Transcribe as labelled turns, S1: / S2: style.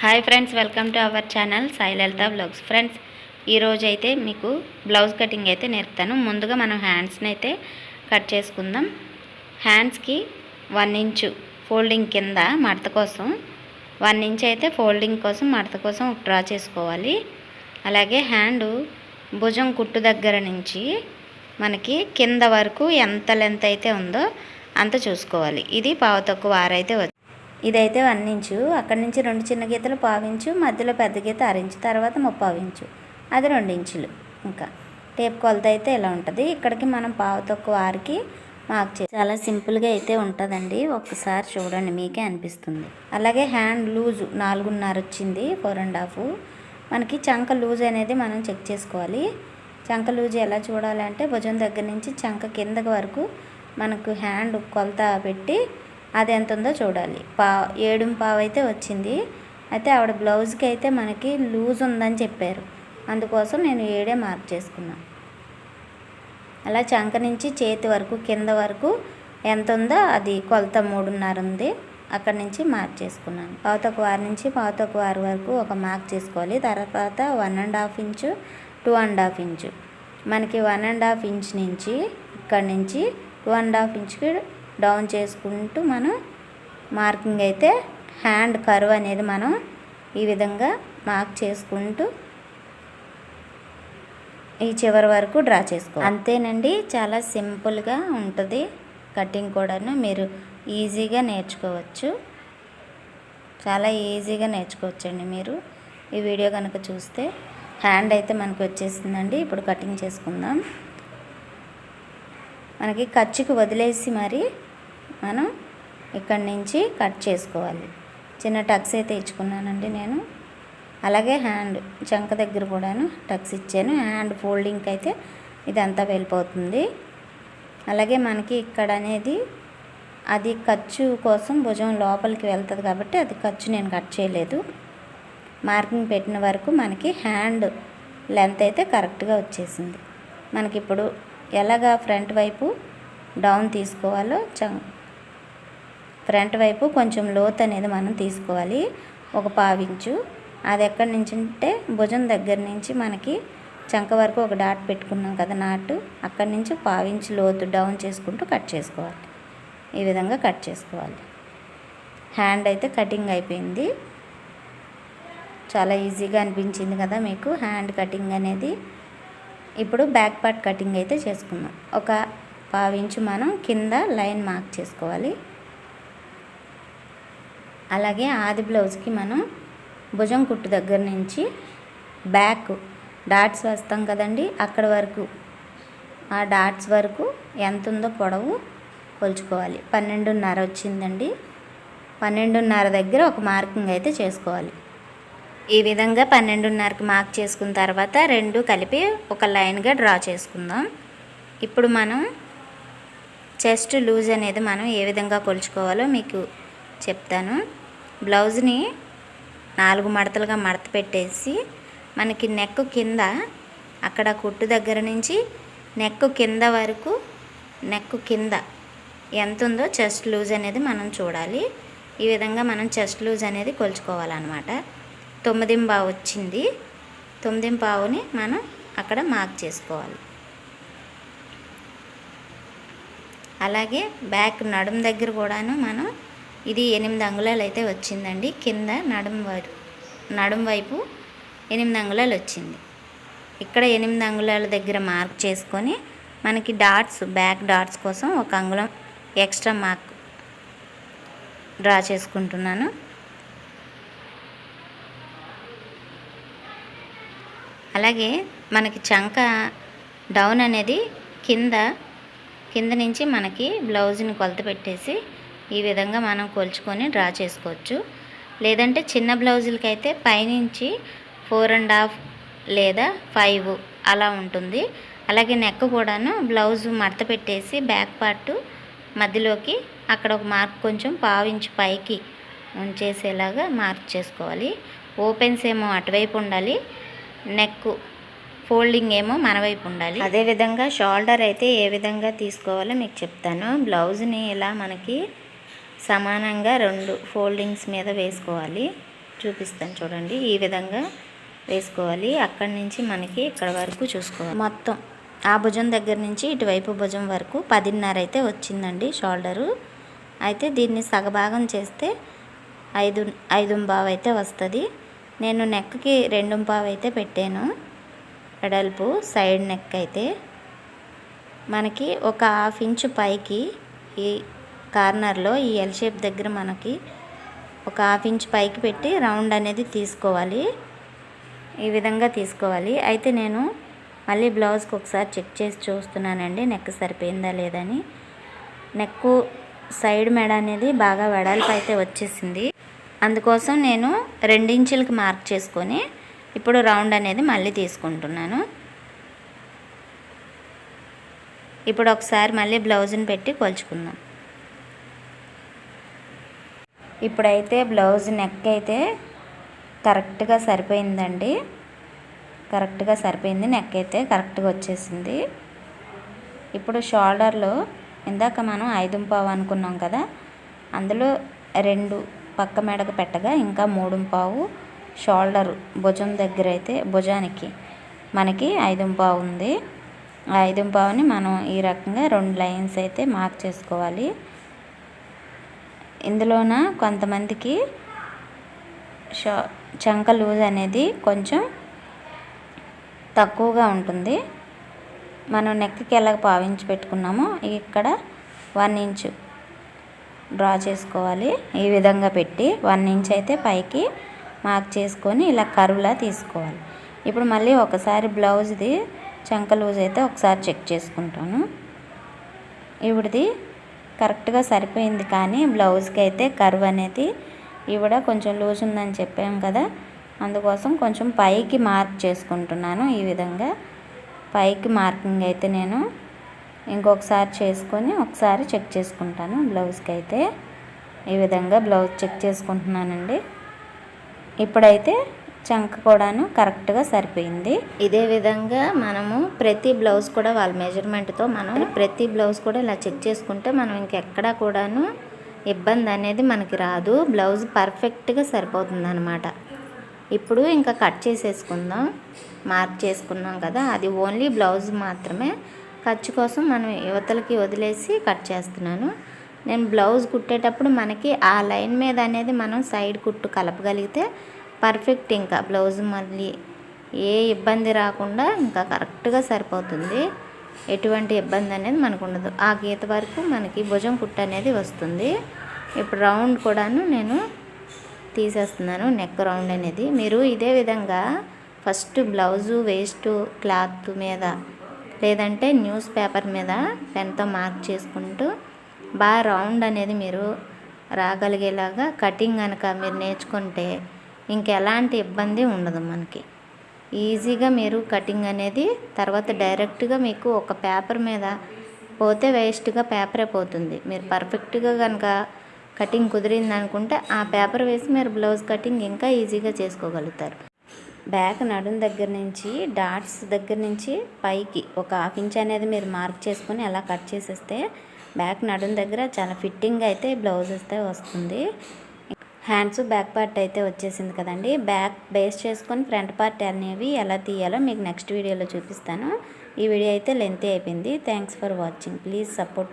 S1: Hi friends welcome to our channel Sailalitha vlogs. Friends ఈరోజు అయితే మీకు బ్లౌజ్ కటింగ్ అయితే నేర్పుతాను. ముందుగా మనం హ్యాండ్స్ని అయితే కట్ చేసుకుందాం. హ్యాండ్స్కి వన్ ఇంచు ఫోల్డింగ్ కింద మడత కోసం వన్ ఇంచ్ అయితే ఫోల్డింగ్ కోసం మడత కోసం డ్రా చేసుకోవాలి. అలాగే హ్యాండ్ భుజం కుట్టు దగ్గర నుంచి మనకి కింద వరకు ఎంత లెంత్ అయితే ఉందో అంత చూసుకోవాలి. ఇది పావు తక్కువ ఆరైతే ఇదైతే వన్ ఇంచు అక్కడి నుంచి రెండు చిన్న గీతలు పావించు మధ్యలో పెద్ద గీత అరించు తర్వాత ముప్పావించు అది రెండు ఇంచులు. ఇంకా టేప్ కొలత అయితే ఇలా ఉంటుంది. ఇక్కడికి మనం పావు తక్కువ ఆరికి మార్క్ చేసి చాలా సింపుల్గా అయితే ఉంటుందండి. ఒక్కసారి చూడండి మీకే అనిపిస్తుంది. అలాగే హ్యాండ్ లూజు నాలుగున్నర వచ్చింది ఫోర్ అండ్ హాఫ్. మనకి చంక లూజ్ అనేది మనం చెక్ చేసుకోవాలి. చంక లూజ్ ఎలా చూడాలి అంటే భుజం దగ్గర నుంచి చంక కిందకి వరకు మనకు హ్యాండ్ కొలత పెట్టి అది ఎంత ఉందో చూడాలి. పా ఏడుం పావు అయితే వచ్చింది. అయితే ఆవిడ బ్లౌజ్కి అయితే మనకి లూజ్ ఉందని చెప్పారు. అందుకోసం నేను ఏడే మార్క్ చేసుకున్నాను అలా చంక నుంచి చేతి వరకు కింద వరకు ఎంత ఉందో అది కొలత మూడున్నర ఉంది. అక్కడి నుంచి మార్క్ చేసుకున్నాను. పావుతొక వారి నుంచి పావుతొక వారి వరకు ఒక మార్క్ చేసుకోవాలి. తర్వాత one and half inch two and half inch. మనకి వన్ అండ్ హాఫ్ ఇంచ్ నుంచి ఇక్కడి నుంచి టూ అండ్ హాఫ్ ఇంచ్కి డౌన్ చేసుకుంటూ మనం మార్కింగ్ అయితే హ్యాండ్ కర్వ్ అనేది మనం ఈ విధంగా మార్క్ చేసుకుంటూ ఈ చివరి వరకు డ్రా చేసుకో అంతేనండి చాలా సింపుల్గా ఉంటుంది. కటింగ్ కూడాను మీరు ఈజీగా నేర్చుకోవచ్చు. చాలా ఈజీగా నేర్చుకోవచ్చండి మీరు. ఈ వీడియో కనుక చూస్తే హ్యాండ్ అయితే మనకు వచ్చేసిందండి. ఇప్పుడు కటింగ్ చేసుకుందాం. మనకి ఖర్చుకు వదిలేసి మరి మనం ఇక్కడి నుంచి కట్ చేసుకోవాలి. చిన్న టక్స్ అయితే ఇచ్చుకున్నానండి నేను. అలాగే హ్యాండ్ చంక దగ్గర కూడాను టక్స్ ఇచ్చాను. హ్యాండ్ ఫోల్డింగ్కి అయితే ఇదంతా వెళ్ళిపోతుంది. అలాగే మనకి ఇక్కడ అనేది అది ఖర్చు కోసం భుజం లోపలికి వెళ్తుంది కాబట్టి అది ఖర్చు నేను కట్ చేయలేదు. మార్కింగ్ పెట్టిన వరకు మనకి హ్యాండ్ లెంత్ అయితే కరెక్ట్గా వచ్చేసింది. మనకి ఇప్పుడు ఎలాగా ఫ్రంట్ వైపు డౌన్ తీసుకోవాలో చ ఫ్రంట్ వైపు కొంచెం లోత్ అనేది మనం తీసుకోవాలి. ఒక పావించు అది ఎక్కడి నుంచి అంటే భుజం దగ్గర నుంచి మనకి చంక వరకు ఒక డాట్ పెట్టుకున్నాం కదా నాటు. అక్కడి నుంచి పావించి లోతు డౌన్ చేసుకుంటూ కట్ చేసుకోవాలి. ఈ విధంగా కట్ చేసుకోవాలి. హ్యాండ్ అయితే కటింగ్ అయిపోయింది. చాలా ఈజీగా అనిపించింది కదా మీకు హ్యాండ్ కటింగ్ అనేది. ఇప్పుడు బ్యాక్ పార్ట్ కటింగ్ అయితే చేసుకుందాం. ఒక పావించు మనం కింద లైన్ మార్క్ చేసుకోవాలి. అలాగే ఆది బ్లౌజ్కి మనం భుజం కుట్టు దగ్గర నుంచి బ్యాక్ డాట్స్ వేస్తాం కదండి అక్కడ వరకు. ఆ డాట్స్ వరకు ఎంత ఉందో పొడవు కొలుచుకోవాలి. పన్నెండున్నర వచ్చిందండి. పన్నెండున్నర దగ్గర ఒక మార్కింగ్ అయితే చేసుకోవాలి. ఈ విధంగా పన్నెండున్నరకి మార్క్ చేసుకున్న తర్వాత రెండు కలిపి ఒక లైన్గా డ్రా చేసుకుందాం. ఇప్పుడు మనం చెస్ట్ లూజ్ అనేది మనం ఏ విధంగా కొలుచుకోవాలో మీకు చెప్తాను. బ్లౌజ్ని నాలుగు మడతలుగా మడత పెట్టేసి మనకి నెక్ కింద అక్కడ కుట్టు దగ్గర నుంచి నెక్ కింద వరకు నెక్ కింద ఎంత ఉందో చెస్ట్ లూజ్ అనేది మనం చూడాలి. ఈ విధంగా మనం చెస్ట్ లూజ్ అనేది కొలుచుకోవాలన్నమాట. తొమ్మిది పావు వచ్చింది. తొమ్మిది పావుని మనం అక్కడ మార్క్ చేసుకోవాలి. అలాగే బ్యాక్ నడుం దగ్గర కూడాను మనం ఇది ఎనిమిది అంగుళాలు అయితే వచ్చిందండి. కింద నడుం వైపు నడుం వైపు ఎనిమిది అంగుళాలు వచ్చింది. ఇక్కడ ఎనిమిది అంగుళాల దగ్గర మార్క్ చేసుకొని మనకి డాట్స్ బ్యాక్ డాట్స్ కోసం ఒక అంగుళం ఎక్స్ట్రా మార్క్ డ్రా చేసుకుంటున్నాను. అలాగే మనకి చంక డౌన్ అనేది కింద కింద నుంచి మనకి బ్లౌజ్ని కొలత పెట్టేసి ఈ విధంగా మనం కొలుచుకొని డ్రా చేసుకోవచ్చు. లేదంటే చిన్న బ్లౌజులకి అయితే పైనుంచి ఫోర్ అండ్ హాఫ్ లేదా ఫైవ్ అలా ఉంటుంది. అలాగే నెక్ కూడాను బ్లౌజ్ మడత పెట్టేసి బ్యాక్ పార్ట్ మధ్యలోకి అక్కడ ఒక మార్క్ కొంచెం పావించి పైకి ఉంచేసేలాగా మార్క్ చేసుకోవాలి. ఓపెన్స్ ఏమో అటువైపు ఉండాలి. నెక్ ఫోల్డింగ్ ఏమో మన వైపు ఉండాలి. అదేవిధంగా షోల్డర్ అయితే ఏ విధంగా తీసుకోవాలో మీకు చెప్తాను. బ్లౌజ్ని ఇలా మనకి సమానంగా రెండు ఫోల్డింగ్స్ మీద వేసుకోవాలి. చూపిస్తాను చూడండి. ఈ విధంగా వేసుకోవాలి. అక్కడి నుంచి మనకి ఇక్కడ వరకు చూసుకోవాలి. మొత్తం ఆ భుజం దగ్గర నుంచి ఇటువైపు భుజం వరకు పదిన్నర అయితే వచ్చిందండి షోల్డరు. అయితే దీన్ని సగభాగం చేస్తే ఐదు ఐదు అయితే వస్తుంది. నేను నెక్కి రెండు పావు అయితే పెట్టాను. వెడల్పు సైడ్ నెక్ అయితే. మనకి ఒక హాఫ్ ఇంచు పైకి ఈ కార్నర్లో ఈ ఎల్ షేప్ దగ్గర మనకి ఒక హాఫ్ ఇంచ్ పైకి పెట్టి రౌండ్ అనేది తీసుకోవాలి. ఈ విధంగా తీసుకోవాలి. అయితే నేను మళ్ళీ బ్లౌజ్కి ఒకసారి చెక్ చేసి చూస్తున్నానండి నెక్ సరిపోయిందా లేదని నెక్ సైడ్ మెడ అనేది బాగా వెడల్పు అయితే వచ్చేసింది. అందుకోసం నేను రెండించులకి మార్క్ చేసుకొని ఇప్పుడు రౌండ్ అనేది మళ్ళీ తీసుకుంటున్నాను. ఇప్పుడు ఒకసారి మళ్ళీ బ్లౌజ్ని పెట్టి కొలుచుకుందాం. ఇప్పుడైతే బ్లౌజ్ నెక్ అయితే కరెక్ట్గా సరిపోయిందండి. కరెక్ట్గా సరిపోయింది. నెక్ అయితే కరెక్ట్గా వచ్చేసింది. ఇప్పుడు షోల్డర్లో ఇందాక మనం ఐదు పావు అనుకున్నాం కదా అందులో రెండు పక్క మెడకు పెట్టగా ఇంకా మూడు పావు షోల్డర్ భుజం దగ్గర అయితే భుజానికి మనకి ఐదు పావు ఉంది. ఆ ఐదు పావుని మనం ఈ రకంగా రెండు లైన్స్ అయితే మార్క్ చేసుకోవాలి. ఇందులోన కొంతమందికి షో చంక లూజ్ అనేది కొంచెం తక్కువగా ఉంటుంది. మనం నెక్కి ఎలా పావించి పెట్టుకున్నామో ఇక్కడ వన్ ఇంచు డ్రా చేసుకోవాలి. ఈ విధంగా పెట్టి వన్ ఇంచ్ అయితే పైకి మార్క్ చేసుకొని ఇలా కరువులా తీసుకోవాలి. ఇప్పుడు మళ్ళీ ఒకసారి బ్లౌజ్ది చంక లూజ్ అయితే ఒకసారి చెక్ చేసుకుంటాను. ఇవిడిది కరెక్ట్గా సరిపోయింది కానీ బ్లౌజ్కి అయితే కర్వ్ అనేది ఇవిడ కొంచెం లూజ్ ఉందని చెప్పాం కదా. అందుకోసం కొంచెం పైకి మార్క్ చేసుకుంటున్నాను ఈ విధంగా. పైకి మార్కింగ్ అయితే నేను ఇంకొకసారి చేసుకొని ఒకసారి చెక్ చేసుకుంటాను బ్లౌజ్కి అయితే ఈ విధంగా బ్లౌజ్ చెక్ చేసుకుంటున్నానండి. ఇప్పుడైతే చంక కూడాను కరెక్ట్గా సరిపోయింది. ఇదే విధంగా మనము ప్రతి బ్లౌజ్ కూడా వాళ్ళ మెజర్మెంట్తో మనం ప్రతి బ్లౌజ్ కూడా ఇలా చెక్ చేసుకుంటే మనం ఇంకెక్కడా కూడాను ఇబ్బంది అనేది మనకి రాదు. బ్లౌజ్ పర్ఫెక్ట్గా సరిపోతుంది అనమాట ఇప్పుడు ఇంకా కట్ చేసేసుకుందాం. మార్క్ చేసుకున్నాం కదా అది ఓన్లీ బ్లౌజ్ మాత్రమే. ఖర్చు కోసం మనం యువతలకి వదిలేసి కట్ చేస్తున్నాను. నేను బ్లౌజ్ కుట్టేటప్పుడు మనకి ఆ లైన్ మీద అనేది మనం సైడ్ కుట్టు కలపగలిగితే పర్ఫెక్ట్ ఇంకా బ్లౌజ్ మళ్ళీ ఏ ఇబ్బంది రాకుండా ఇంకా కరెక్ట్గా సరిపోతుంది. ఎటువంటి ఇబ్బంది అనేది మనకు ఉండదు. ఆ గీత వరకు మనకి భుజం కుట్టు అనేది వస్తుంది. ఇప్పుడు రౌండ్ కూడాను నేను తీసేస్తున్నాను నెక్ రౌండ్ అనేది. మీరు ఇదే విధంగా ఫస్ట్ బ్లౌజు వేస్ట్ క్లాత్ మీద లేదంటే న్యూస్ పేపర్ మీద పెన్తో మార్క్ చేసుకుంటూ బాగా రౌండ్ అనేది మీరు రాగలిగేలాగా కటింగ్ కనుక మీరు నేర్చుకుంటే ఇంకెలాంటి ఇబ్బంది ఉండదు మనకి. ఈజీగా మీరు కటింగ్ అనేది తర్వాత డైరెక్ట్గా మీకు ఒక పేపర్ మీద పోతే వేస్ట్గా పేపరే పోతుంది. మీరు పర్ఫెక్ట్గా కనుక కటింగ్ కుదిరింది అనుకుంటే ఆ పేపర్ వేసి మీరు బ్లౌజ్ కటింగ్ ఇంకా ఈజీగా చేసుకోగలుగుతారు. బ్యాక్ నడుం దగ్గర నుంచి డాట్స్ దగ్గర నుంచి పైకి ఒక హాఫ్ ఇంచ్ అనేది మీరు మార్క్ చేసుకొని అలా కట్ చేసేస్తే బ్యాక్ నడుం దగ్గర చాలా ఫిట్టింగ్ అయితే బ్లౌజ్ అయితే వస్తుంది. హ్యాండ్స్ బ్యాక్ పార్ట్ అయితే వచ్చేసింది కదండి. బ్యాక్ బేస్ చేసుకొని ఫ్రంట్ పార్ట్ అనేవి ఎలా తీయాలో మీకు నెక్స్ట్ వీడియోలో చూపిస్తాను. ఈ వీడియో అయితే లెంతీ అయిపోయింది. Thanks for watching. Please support